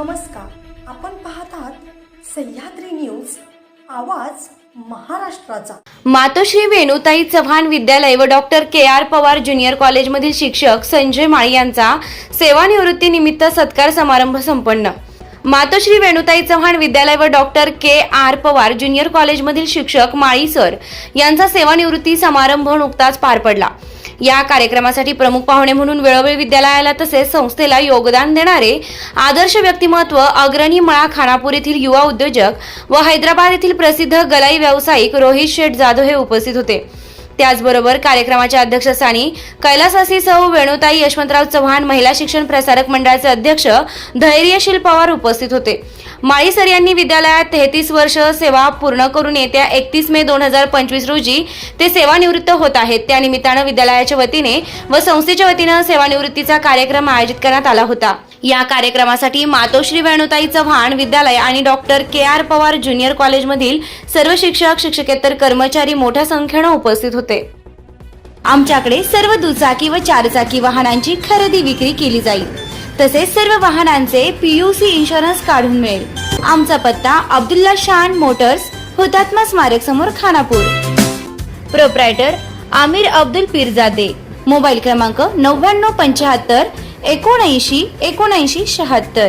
नमस्कार. आपण पाहत आहात सह्याद्री न्यूज आवाज महाराष्ट्राचा. मातोश्री वेणुताई चव्हाण विद्यालय व doctor K R Pawar junior कॉलेजमधील शिक्षक संजय माळी यांचा सेवानिवृत्तीनिमित्त सत्कार समारंभ संपन्न. मातोश्री वेणुताई चव्हाण विद्यालय व doctor K R Pawar junior कॉलेजमधील शिक्षक माळी सर यांचा सेवानिवृत्ती समारंभ नुकताच पार पडला. या कार्यक्रमासाठी प्रमुख पाहुणे म्हणून वेळोवेळी विद्यालयाला तसेच संस्थेला योगदान देणारे आदर्श व्यक्तिमत्व अग्रणी मळा खानापूर येथील युवा उद्योजक व हैदराबाद येथील प्रसिद्ध गलाई व्यावसायिक रोहित शेठ जाधव हे उपस्थित होते. त्याचबरोबर कार्यक्रमाच्या अध्यक्षस्थानी कैलासासी सौ वेणुताई यशवंतराव चव्हाण महिला शिक्षण प्रसारक मंडळाचे अध्यक्ष धैर्यशील पवार उपस्थित होते. माळी सर यांनी विद्यालयात तेहतीस वर्ष सेवा पूर्ण करून येत्या एकतीस मे दोन हजार पंचवीस रोजी ते सेवानिवृत्त होत आहेत. त्या निमित्तानं विद्यालयाच्या वतीने व संस्थेच्या वतीनं सेवानिवृत्तीचा कार्यक्रम आयोजित करण्यात आला होता. या कार्यक्रमासाठी मातोश्री वेणुताई चव्हाण विद्यालय आणि doctor K R Pawar junior कॉलेजमधील सर्व शिक्षक शिक्षकेतर कर्मचारी मोठ्या संख्येनं उपस्थित होते. आमच्याकडे सर्व दुचाकी व चारचाकी वाहनांची खरेदी विक्री केली जाईल. तसेच सर्व वाहनांचे पीयूसी इन्शुरन्स काढून मिळेल. आमचा पत्ता अब्दुल्ला शान मोटर्स हुतात्मा स्मारक समोर खानापूर. प्रोप्रायटर आमिर अब्दुल पीरजादे. मोबाईल क्रमांक नव्याण्णव पंच्याहत्तर एकोणऐंशी एकोणऐंशी शहात्तर.